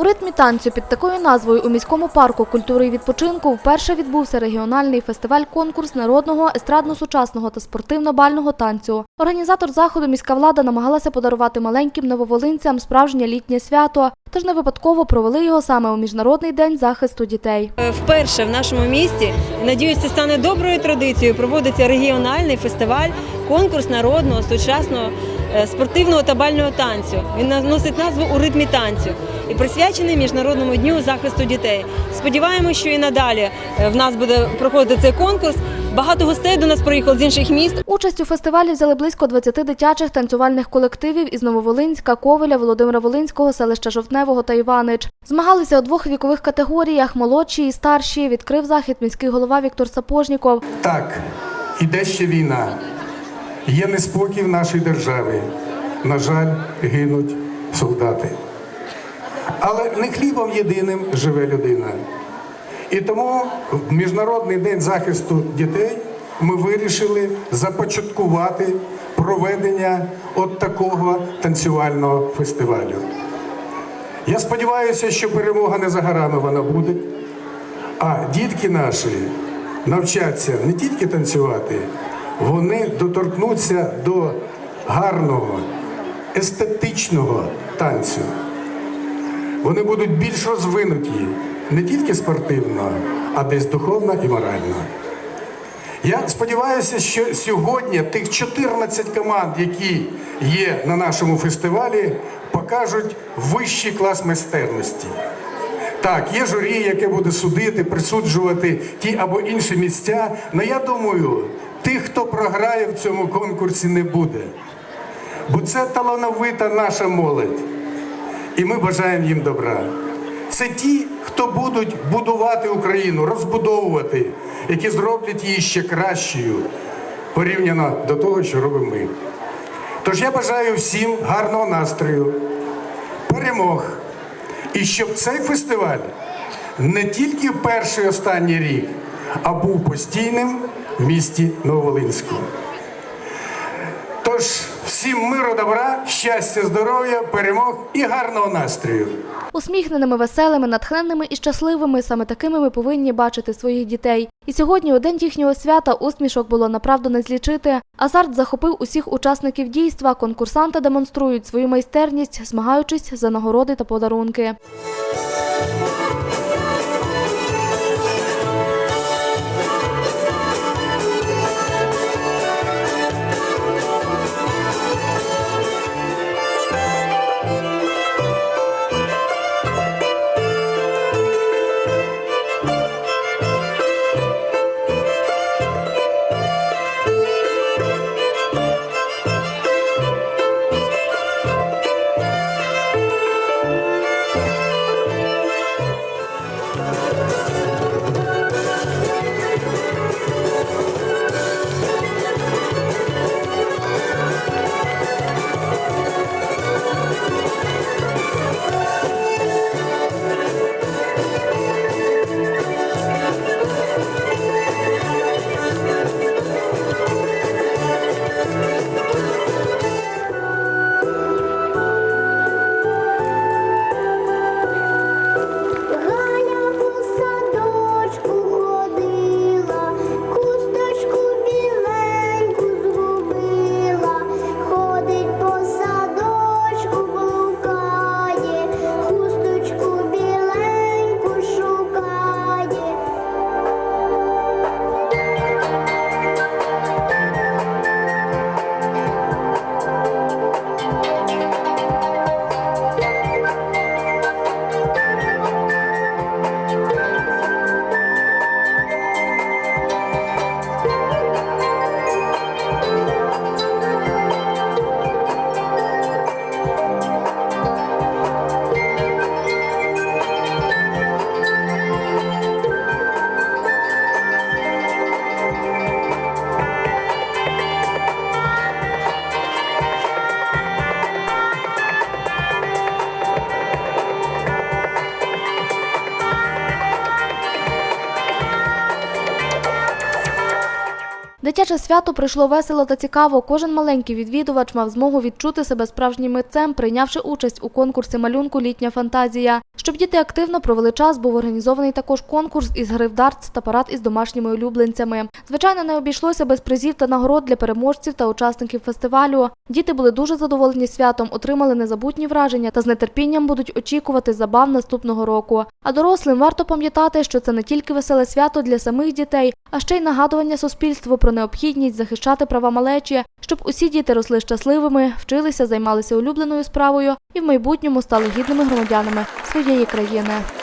У ритмі танцю під такою назвою у міському парку культури і відпочинку вперше відбувся регіональний фестиваль-конкурс народного, естрадно-сучасного та спортивно-бального танцю. Організатор заходу міська влада намагалася подарувати маленьким нововолинцям справжнє літнє свято, тож не випадково провели його саме у Міжнародний день захисту дітей. Е, Вперше в нашому місті, це стане доброю традицією. Проводиться регіональний фестиваль, конкурс народного, сучасного, спортивного та бального танцю. Він носить назву у ритмі танцю і присвячений Міжнародному дню захисту дітей. Сподіваємося, що і надалі е, в нас буде проходити цей конкурс. Багато гостей до нас приїхало з інших міст. Участь у фестивалі взяли близько 20 дитячих танцювальних колективів із Нововолинська, Ковеля, Володимира Волинського, селища Жовтневого та Іванич. Змагалися у двох вікових категоріях молодші і старші. Відкрив захід міський голова Віктор Сапожніков. Так, іде ще війна. Є неспокій в нашій державі. На жаль, гинуть солдати. Але не хлібом єдиним живе людина. І тому в Міжнародний день захисту дітей ми вирішили започаткувати проведення от такого танцювального фестивалю. Я сподіваюся, що перемога не за горами вона буде. А дітки наші навчаться не тільки танцювати, вони доторкнуться до гарного, естетичного танцю. Вони будуть більш розвинуті не тільки спортивно, а десь духовно і морально. Я сподіваюся, що сьогодні тих 14 команд, які є на нашому фестивалі, покажуть вищий клас майстерності. Так, є журі, яке буде судити, присуджувати ті або інші місця. Але я думаю, тих, хто програє в цьому конкурсі, не буде. Бо це талановита наша молодь. І ми бажаємо їм добра. Це ті, хто будуть будувати Україну, розбудовувати, які зроблять її ще кращою порівняно до того, що робимо ми. Тож я бажаю всім гарного настрою, перемог. І щоб цей фестиваль не тільки перший останній рік, а був постійним місті Нововолинську. Тож всім миру, добра, щастя, здоров'я, перемог і гарного настрою. Усміхненими, веселими, натхненними і щасливими саме такими ми повинні бачити своїх дітей. І сьогодні, у день їхнього свята, усмішок було направду не злічити. Азарт захопив усіх учасників дійства. Конкурсанти демонструють свою майстерність, змагаючись за нагороди та подарунки. Дитяче свято прийшло весело та цікаво. Кожен маленький відвідувач мав змогу відчути себе справжнім митцем, прийнявши участь у конкурсі малюнку Літня фантазія. Щоб діти активно провели час, був організований також конкурс із гри в дартс та парад із домашніми улюбленцями. Звичайно, не обійшлося без призів та нагород для переможців та учасників фестивалю. Діти були дуже задоволені святом, отримали незабутні враження та з нетерпінням будуть очікувати забав наступного року. А дорослим варто пам'ятати, що це не тільки веселе свято для самих дітей, а ще й нагадування суспільству про необхідність захищати права малечі, щоб усі діти росли щасливими, вчилися, займалися улюбленою справою і в майбутньому стали гідними громадянами своєї країни.